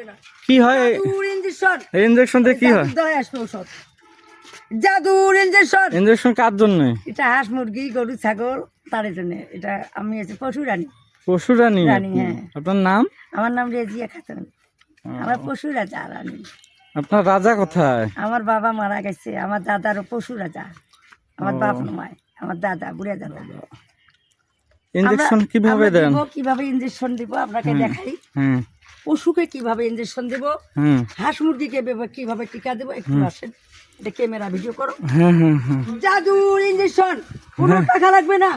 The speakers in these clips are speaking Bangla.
লাগবে না। কি হয়? ইঞ্জেকশন ইঞ্জেকশন দিয়ে কি হয়? আসবে ঔষধ। জাদুর ইঞ্জেকশন ইঞ্জেকশন কার জন্য এটা হাঁস মুরগি গরু ছাগল তার জন্য। এটা আমি আছি পশু রানী। পশু রানী? রানী, হ্যাঁ। আপনার নাম? আমার নাম রেজিয়া খাতুন। আমার পশু রাজা রানী। আপনার রাজা কোথায়? আমার বাবা মারা গেছে। আমার দাদারও পশু রাজা। আমার বাপ নয় আমার দাদা বুড়ে দাদা। ইঞ্জেকশন কীভাবে দেন? কীভাবে ইঞ্জেকশন দিব আপনাকে দেখাই। হুম। পশুকে কীভাবে ইঞ্জেকশন দেব? হাঁস মুরগিকে কীভাবে টিকা দেবো? একটু আসেন এটা ক্যামেরা ভিডিও করো। জাদু হ্যাঁ হ্যাঁ। জাদুর ইঞ্জেকশন কোনো টাকা লাগবে না।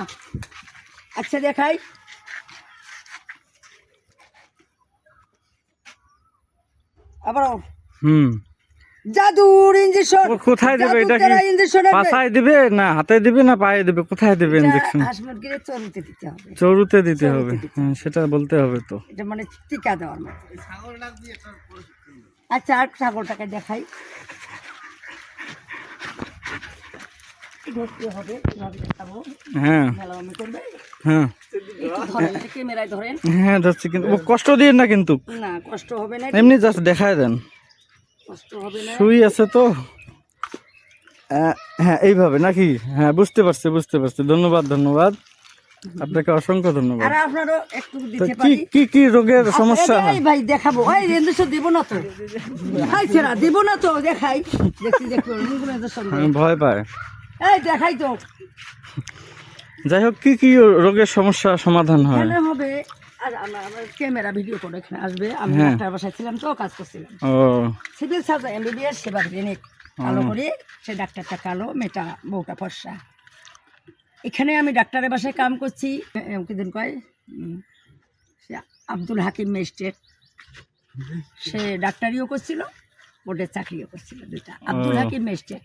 আচ্ছা দেখাই। আবার হুম। জাদুর ইঞ্জেকশন কোথায় দেবে এটা কি? পাশায় দিবে না হাতে দিবে না পায়ে দিবে? কোথায় দিবে ইঞ্জেকশন হাঁস মুরগির চরুতে দিতে হবে। চরুতে দিতে হবে। হ্যাঁ সেটা বলতে হবে তো। এটা মানে টিকা দেওয়ার মতো। আচ্ছা আর ছাগলটাকে দেখাই। ধরতে হবে হ্যাঁ। হ্যাঁ। ক্যামেরায় ধরেন। হ্যাঁ ধরছি কিন্তু। ও কষ্ট দিয়ে না কিন্তু। না কষ্ট হবে না। এমনি জাস্ট দেখায় দেন। সুই আছে তো। হ্যাঁ এইভাবে নাকি? হ্যাঁ বুঝতে পারছি বুঝতে পারছি। ধন্যবাদ ধন্যবাদ। আপনাকে অসংখ্য ধন্যবাদ। আর আপনারও একটু দিতে কি পারি? কি কি রোগের সমস্যা? হয় ভাই দেখাবো। এই দেবো না তো। হাই ছেড়া দেবো না তো দেখাই। দেখি ভয় পায় এই দেখাই তো। যাই হোক কি কি রোগের সমস্যা সমাধান হয়? হবে। আর আমার ক্যামেরা ভিডিও করে এখানে আসবে। আমি হ্যাঁ। ডাক্তার বাসায় ছিলাম তো কাজ করছিলাম। ও। Civil surgeon MBBS Seba clinic কালো করে সে ডাক্তারটা কালো মেয়েটা বউটা ফর্সা। এখানে আমি ডাক্তারের বাসায় কাম করছি। কিদিন কয় সে আব্দুল হাকিম ম্যাজিস্ট্রেট। সে ডাক্তারিও করছিল বোর্ডের চাকরিও করছিল দুটা Abdul Hakim magistrate.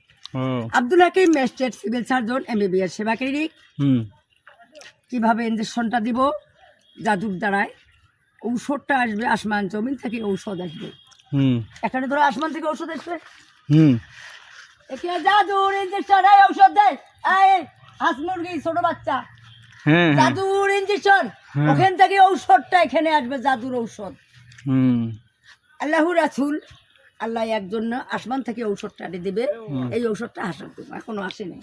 Abdul Hakim magistrate civil surgeon MBBS Seba clinic. হুম। কীভাবে ইঞ্জেকশনটা দিব? জাদুর দ্বারায় ঔষধটা আসবে আসমান জমিন থেকে ঔষধ আসবে। হুম। এখানে ধরো আসমান থেকে ঔষধ আসবে। জাদুর ইঞ্জেকশন এই ঔষধ দেয় এই হাঁস মুরগি ছোট বাচ্চা। হ্যাঁ হ্যাঁ। জাদুর ইঞ্জেকশন। হ্যাঁ। ওখান থেকে ঔষধটা এখানে আসবে জাদুর ঔষধ। হুম। আল্লাহু রাসুল আল্লাহ একজন আসমান থেকে ঔষধটা এনে দিবে। এই ঔষধটা হাসার এখনও আসেনি।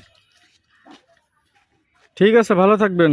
ঠিক আছে ভালো থাকবেন।